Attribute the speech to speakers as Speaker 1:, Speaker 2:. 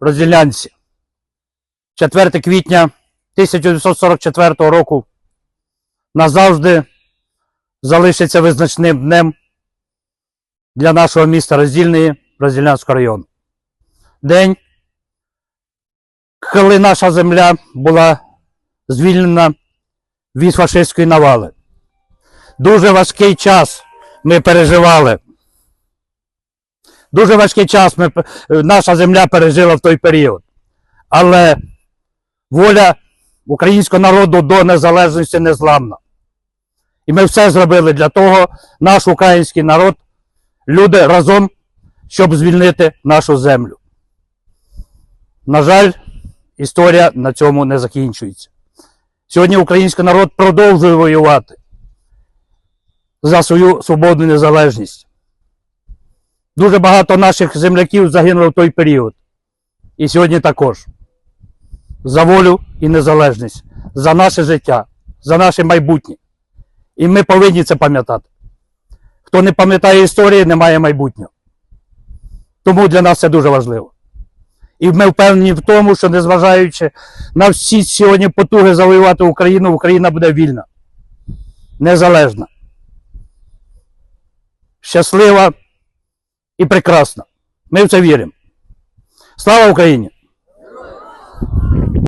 Speaker 1: розділянці. 4 квітня 1944 року назавжди залишиться визначним днем для нашого міста Роздільної Розділянського району. День, коли наша земля була звільнена від фашистської навали. Дуже важкий час ми переживали. Дуже важкий час ми, наша земля пережила в той період. Але воля українського народу до незалежності незламна. І ми все зробили для того, наш український народ, люди разом, щоб звільнити нашу землю. На жаль, історія на цьому не закінчується. Сьогодні український народ продовжує воювати за свою свободу і незалежність. Дуже багато наших земляків загинуло в той період. І сьогодні також. За волю і незалежність, за наше життя, за наше майбутнє. І ми повинні це пам'ятати. Хто не пам'ятає історії, не має майбутнього. Тому для нас це дуже важливо. І ми впевнені в тому, що незважаючи на всі сьогодні потуги завоювати Україну, Україна буде вільна, незалежна, щаслива і прекрасна. Ми в це віримо. Слава Україні!